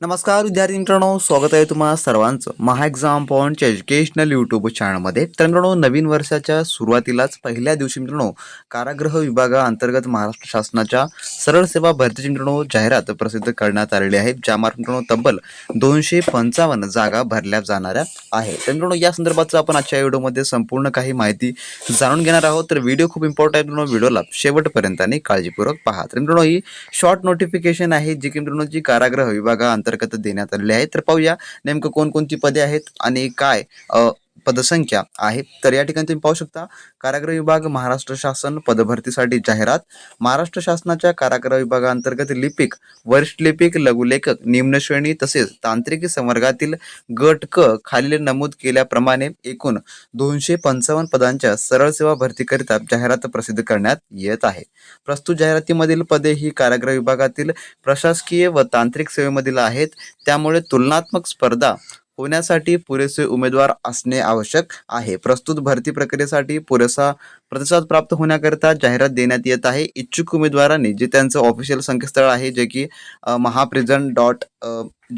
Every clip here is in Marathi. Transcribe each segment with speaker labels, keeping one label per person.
Speaker 1: नमस्कार विद्यार्थी मित्रांनो. स्वागत आहे तुम्हाला सर्वांचं. महा एक्झाम पॉईंटच्या एज्युकेशनल यूट्यूब चॅनलमध्ये तर मित्रांनो नवीन वर्षाच्या सुरुवातीलाच पहिल्या दिवशी मित्रांनो कारागृह विभागाअंतर्गत महाराष्ट्र शासनाच्या सरळ सेवा भरतीची मित्रांनो जाहिरात प्रसिद्ध करण्यात आलेली आहे. ज्यामार्फत मित्रांनो तब्बल दोनशे पंचावन्न जागा भरल्या जाणाऱ्या आहे तर मित्रांनो या संदर्भाचं आपण आजच्या व्हिडिओमध्ये संपूर्ण काही माहिती जाणून घेणार आहोत. तर व्हिडिओ खूप इम्पॉर्टंट आहे मित्रांनो. व्हिडिओला शेवटपर्यंत आणि काळजीपूर्वक पहा. तर मित्रांनो ही शॉर्ट नोटिफिकेशन आहे जी की मित्रांनो जी कारागृह अंतर्गत देण्यात आलेले आहेत. तर पाहूया नेमकं कोणकोणती पदे आहेत आणि काय पदसंख्या आहे. तर या ठिकाणी तुम्ही पाहू शकता कारागृह विभाग महाराष्ट्र शासन पदभरतीसाठी जाहिरात. महाराष्ट्र शासनाच्या कारागृह विभागाअंतर्गत लिपिक वरिष्ठ लिपिक लघुलेखक निम्नश्रेणी तसेच तांत्रिकी संवर्गातील गट क खालील नमूद केल्याप्रमाणे एकूण दोनशे पंचावन्न पदांच्या सरळ सेवा भरतीकरिता जाहिरात प्रसिद्ध करण्यात येत आहे. प्रस्तुत जाहिरातीमधील पदे ही कारागृह विभागातील प्रशासकीय व तांत्रिक सेवेमधील आहेत. त्यामुळे तुलनात्मक स्पर्धा होण्यासाठी पुरेसे उमेदवार असणे आवश्यक आहे. प्रस्तुत भरती प्रक्रियेसाठी पुरेसा प्रतिसाद प्राप्त होण्याकरिता जाहिरात देण्यात येत आहे. इच्छुक उमेदवारांनी जे त्यांचं ऑफिशियल संकेतस्थळ आहे जे की Mahaprison dot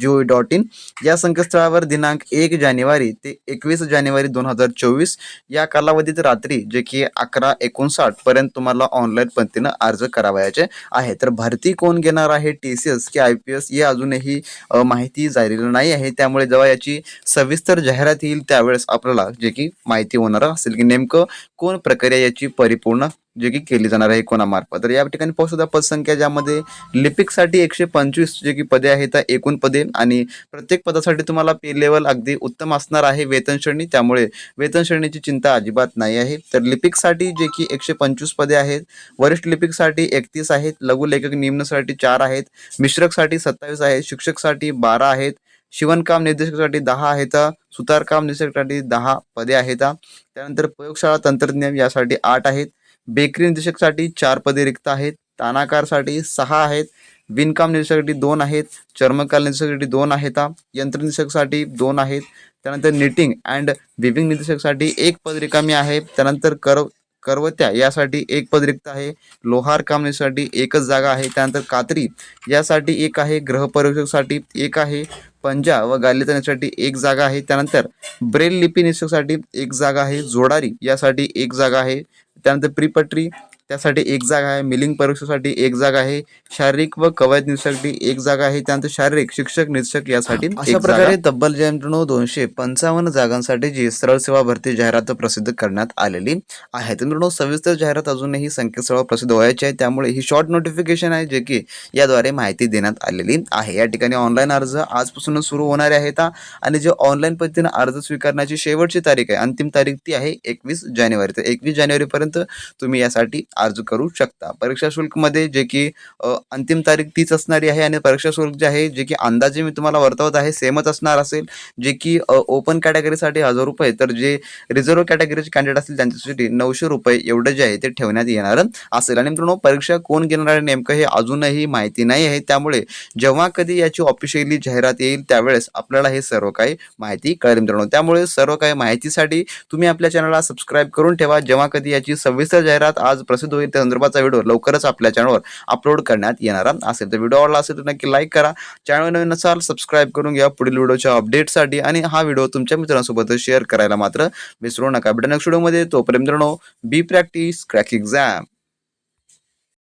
Speaker 1: G O dot in या संकेतस्थळावर दिनांक एक जानेवारी ते एकवीस जानेवारी दोन हजार चोवीस या कालावधीत रात्री जे की अकरा एकोणसाठ पर्यंत तुम्हाला ऑनलाईन पद्धतीनं अर्ज करावयाचे आहे. तर भरती कोण घेणार आहे? टी सी एस की आय पी एस या अजूनही माहिती झालेली नाही आहे. त्यामुळे जेव्हा याची सविस्तर जाहिरात येईल त्यावेळेस आपल्याला जे की माहिती होणार असेल की नेमकं कोण प्रक्रिया याची परिपूर्ण जे की केली जाणार आहे कोणामार्फत. तर या ठिकाणी पाहू सुद्धा पदसंख्या ज्यामध्ये लिपिकसाठी एकशे पंचवीस जे की पदे आहेत त्या एकूण पदे. आणि प्रत्येक पदासाठी तुम्हाला पे लेवल अगदी उत्तम असणार आहे वेतन श्रेणी. त्यामुळे वेतन श्रेणीची चिंता अजिबात नाही आहे. तर लिपिकसाठी जे की एकशे पंचवीस पदे आहेत वरिष्ठ लिपिकसाठी एकतीस आहेत लघुलेखक निम्नसाठी चार आहेत मिश्रकसाठी सत्तावीस आहेत शिक्षकसाठी बारा आहेत शिवणकाम निर्देशकासाठी दहा आहेत. सुतारकाम निर्देशकासाठी दहा पदे आहेत. त्यानंतर प्रयोगशाळा तंत्रज्ञान यासाठी आठ आहेत. बेकरी निर्देशकसाठी चार पदे रिक्त आहेत. तानाकारसाठी सहा आहेत. विणकाम निर्देशकासाठी दोन आहेत. चर्मकाल निर्देशकासाठी दोन आहेत. यंत्रनिर्देशकसाठी दोन आहेत. त्यानंतर निटिंग अँड विविंग निर्देशकासाठी एक पद रिकामी आहे. त्यानंतर कर करवत्या यासाठी एक पद रिक्त आहे. लोहार कामनेसाठी एकच जागा आहे. त्यानंतर कात्री यासाठी एक आहे. गृहपरीक्षकसाठी एक आहे. पंजा व गालिचा एक जागा आहे. त्यानंतर ब्रेल लिपी निरीक्षकासाठी एक जागा आहे. जोडारी यासाठी एक जागा आहे. त्यानंतर प्रीपट्री त्यासाठी एक जागा आहे. मिलिंग परीक्षेसाठी एक जागा आहे. शारीरिक व कवायत निरीक्षकासाठी एक जागा आहे. त्यानंतर शारीरिक शिक्षक निरीक्षक यासाठी अशा प्रकारे तब्बल जयंत्रणो दोनशे पंचावन्न जागांसाठी जी सरळ सेवा भरती जाहिरात प्रसिद्ध करण्यात आलेली आहे. तर मित्रांनो सविस्तर जाहिरात अजूनही संकेतस्थळावर प्रसिद्ध व्हायची आहे. त्यामुळे ही शॉर्ट नोटिफिकेशन आहे जे की याद्वारे माहिती देण्यात आलेली आहे. या ठिकाणी ऑनलाईन अर्ज आजपासून सुरू होणारे आहेत. आणि जे ऑनलाईन पद्धतीने अर्ज स्वीकारण्याची शेवटची तारीख आहे अंतिम तारीख ती आहे एकवीस जानेवारी. तर एकवीस जानेवारीपर्यंत तुम्ही यासाठी अर्ज करू शकता. परीक्षा शुल्कमध्ये जे की अंतिम तारीख तीच असणारी आहे आणि परीक्षा शुल्क जे आहे जे की अंदाजे मी तुम्हाला वर्तवत आहे सेमच असणार असेल. जे की ओपन कॅटेगरीसाठी हजार रुपये तर जे रिझर्व्ह कॅटेगरीचे कॅन्डिडेट असतील त्यांच्यासाठी नऊशे रुपये एवढं जे आहे ते ठेवण्यात येणार. असेल. आणि मित्रांनो परीक्षा कोण घेणार आहे नेमकं हे अजूनही माहिती नाही आहे. त्यामुळे जेव्हा कधी याची ऑफिशियली जाहिरात येईल त्यावेळेस आपल्याला हे सर्व काही माहिती कळेल मित्रांनो. त्यामुळे सर्व काही माहितीसाठी तुम्ही आपल्या चॅनलला सबस्क्राईब करून ठेवा. जेव्हा कधी याची सविस्तर जाहिरात आज प्रसिद्ध होईल त्या संदर्भाचा व्हिडिओ लवकरच आपल्या चॅनलवर अपलोड करण्यात येणार असेल तर व्हिडिओ आवडला असेल तर नक्की लाईक करा. चॅनल नवीन असाल सबस्क्राईब करून घ्या. पुढील व्हिडिओच्या अपडेटसाठी आणि हा व्हिडिओ तुमच्या मित्रांसोबत शेअर करायला मात्र विसरू नका. भेटा नेक्स्ट व्हिडिओमध्ये तोपर्यंत मित्रांनो बी प्रॅक्टिस क्रॅक एक्झाम